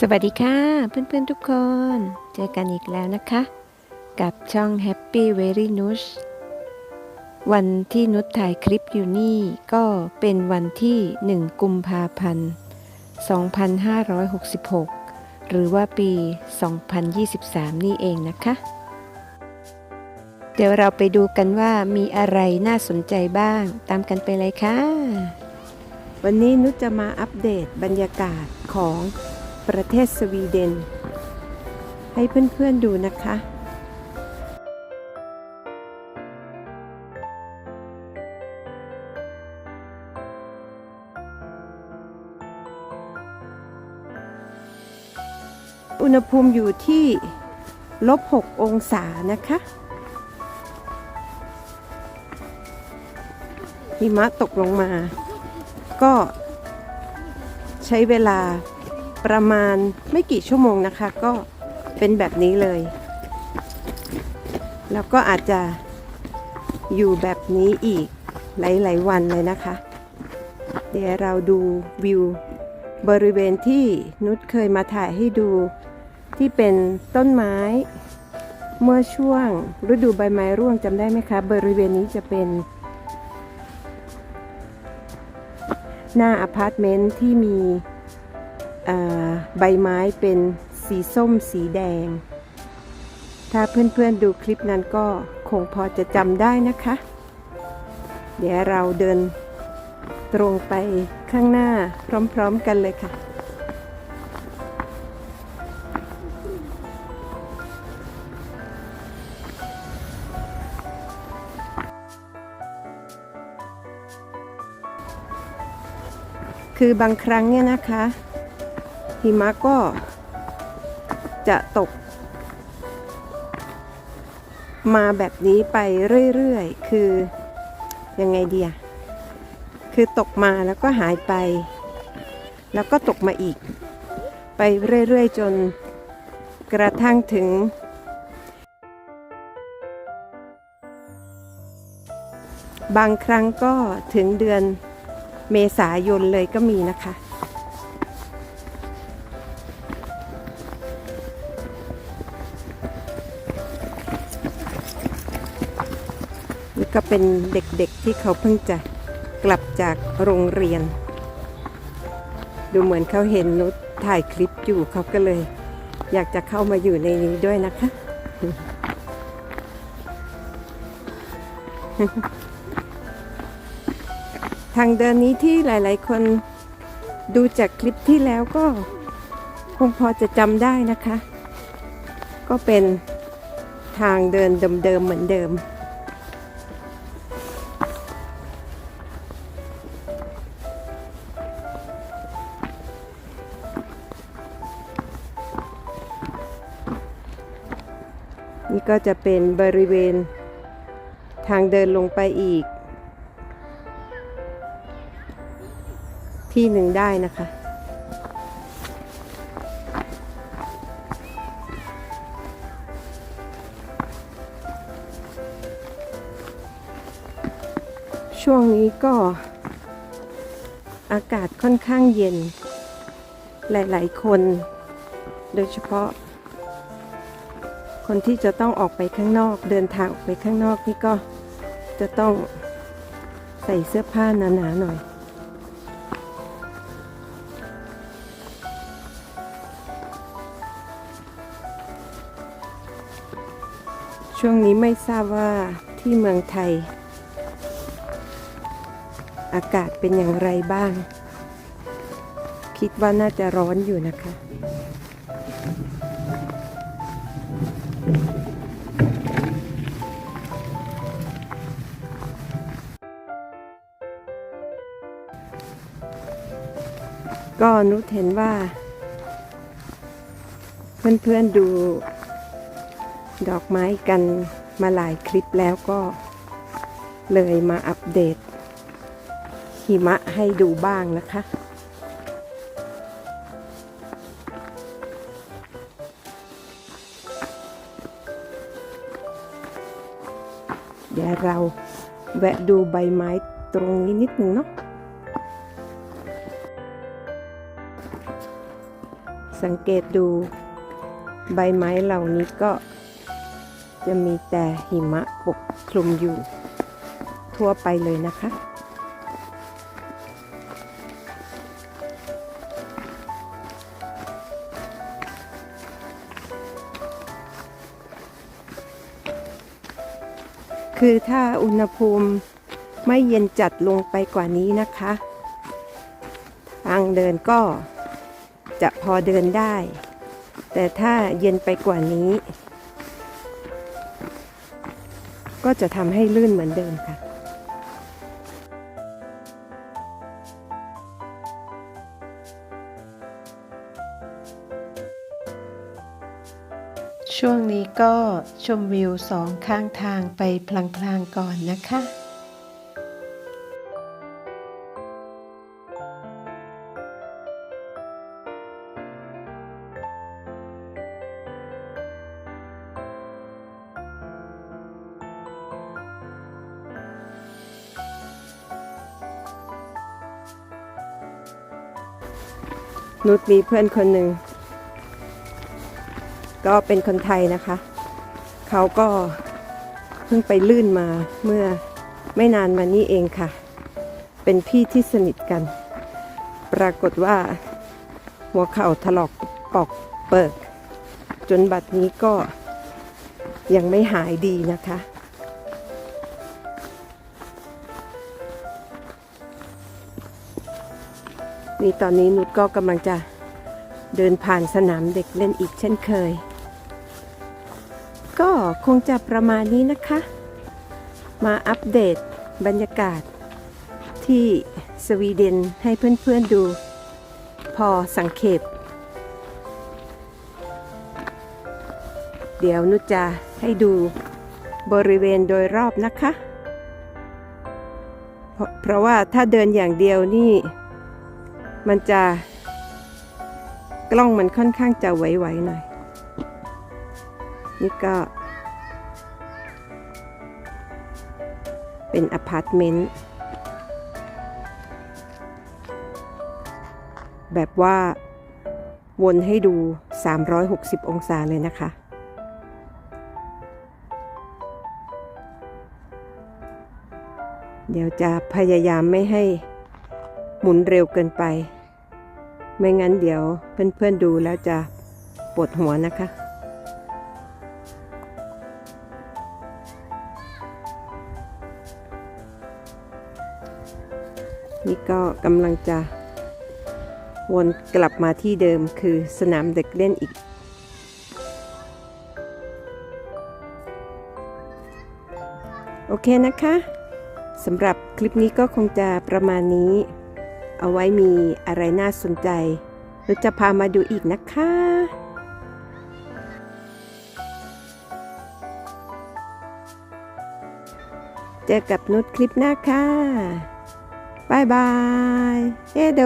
สวัสดีค่ะ เพื่อนๆทุกคน เจอกันอีกแล้วนะคะ กับช่อง Happy Very n u s วันที่นุชถ่ายคลิปอยู่นี่ก็เป็นวันที่ 1 กุมภาพันธ์ 2566 หรือว่าปี 2023 นี่เองนะคะ เดี๋ยวเราไปดูกันว่ามีอะไรน่าสนใจบ้างตามกันไปเลยค่ะ วันนี้นุชจะมาอัปเดตบรรยากาศของ ประเทศสวีเดน ให้เพื่อนๆดูนะคะอุณหภูมิอยู่ที่ลบ 6 องศานะคะ หิมะตกลงมา ก็ใช้เวลา ประมาณไม่กี่ชั่วโมงนะคะ ก็เป็นแบบนี้เลย แล้วก็อาจจะอยู่แบบนี้อีกหลาย ๆ วันเลยนะคะ เดี๋ยวเราดูวิวบริเวณที่นุชเคยมาถ่ายให้ดูที่เป็นต้นไม้ เมื่อช่วงฤดูใบไม้ร่วงจำได้ไหมคะ บริเวณนี้จะเป็น หน้าอพาร์ตเมนต์ที่มี ใบไม้เป็นสีส้มสีแดง ถ้าเพื่อนๆดูคลิปนั้นก็คงพอจะจำได้นะคะ เดี๋ยวเราเดินตรงไปข้างหน้าพร้อมๆกันเลยค่ะ คือบางครั้งเนี่ยนะคะ หิมะก็จะตก มาแบบนี้ไปเรื่อยๆ คือยังไงเดียคือตกมาแล้วก็หายไป แล้วก็ตกมาอีก ไปเรื่อยๆ จนกระทั่งถึง บางครั้งก็ถึงเดือนเมษายนเลยก็มีนะคะ ก็เป็นเด็กๆที่เขาเพิ่งจะกลับจากโรงเรียน ดูเหมือนเขาเห็นนุชถ่ายคลิปอยู่เขาก็เลย อยากจะเข้ามาอยู่ในนี้ด้วยนะคะ ทางเดินนี้ที่หลายๆ คนดูจากคลิปที่แล้วก็คงพอจะจำได้นะคะ ก็เป็นทางเดินเดิมๆเหมือนเดิม นี่ก็จะเป็นบริเวณทางเดินลงไปอีก ที่หนึ่งได้นะคะ ช่วงนี้ก็อากาศค่อนข้างเย็น หลาย ๆ คน โดยเฉพาะ คนที่จะต้องออกไปข้างนอก เดินทางออกไปข้างนอกนี่ก็จะต้องใส่เสื้อผ้าหนาๆหน่อยช่วงนี้ไม่ทราบว่าที่เมืองไทย อากาศเป็นอย่างไรบ้าง คิดว่าน่าจะร้อนอยู่นะคะ ก็นุชเห็นว่า เพื่อนๆดูดอกไม้กันมาหลายคลิปแล้วก็เลยมาอัปเดต หิมะให้ดูบ้างนะคะ เดี๋ยวเราแวะดูใบไม้ตรงนี้นิดหนึ่งเนาะ สังเกตดู ใบไม้เหล่านี้ก็ จะมีแต่หิมะปกคลุมอยู่ ทั่วไปเลยนะคะ คือถ้าอุณหภูมิไม่เย็นจัดลงไปกว่านี้นะคะ ทางเดินก็ จะพอเดินได้ แต่ถ้าเย็นไปกว่านี้ ก็จะทำให้ลื่นเหมือนเดิมค่ะช่วงนี้ก็ชมวิวสองข้างทางไปพลางๆก่อนนะคะ นุชมีเพื่อนคนหนึ่ง ก็เป็นคนไทยนะคะ เขาก็เพิ่งไปลื่นมาเมื่อไม่นานมานี้เองค่ะ เป็นพี่ที่สนิทกัน ปรากฏว่าหัวเข่าถลอกปอกเปิก จนบัดนี้ก็ยังไม่หายดีนะคะ นี่ตอนนี้นุชก็กำลังจะเดินผ่านสนามเด็กเล่นอีกเช่นเคย ก็คงจะประมาณนี้นะคะ มาอัปเดตบรรยากาศที่สวีเดนให้เพื่อนๆดู พอสังเขปเดี๋ยวนุชจะให้ดูบริเวณโดยรอบนะคะ เพราะว่าถ้าเดินอย่างเดียวนี่ มันจะ กล้องมันค่อนข้างจะไหวๆหน่อย นี่ก็ เป็นอพาร์ตเมนต์แบบว่าวนให้ดู 360 องศาเลยนะคะ เดี๋ยวจะพยายามไม่ให้หมุนเร็วเกินไป ไม่งั้นเดี๋ยวเพื่อนๆดูแล้วจะปวดหัวนะคะ นี่ก็กำลังจะวนกลับมาที่เดิมคือสนามเด็กเล่นอีกโอเคนะคะสำหรับคลิปนี้ก็คงจะประมาณนี้ เอาไว้มีอะไรน่าสนใจเราจะพามาดูอีกนะคะเจอกับนุชคลิปหน้าค่ะบายบายเฮโด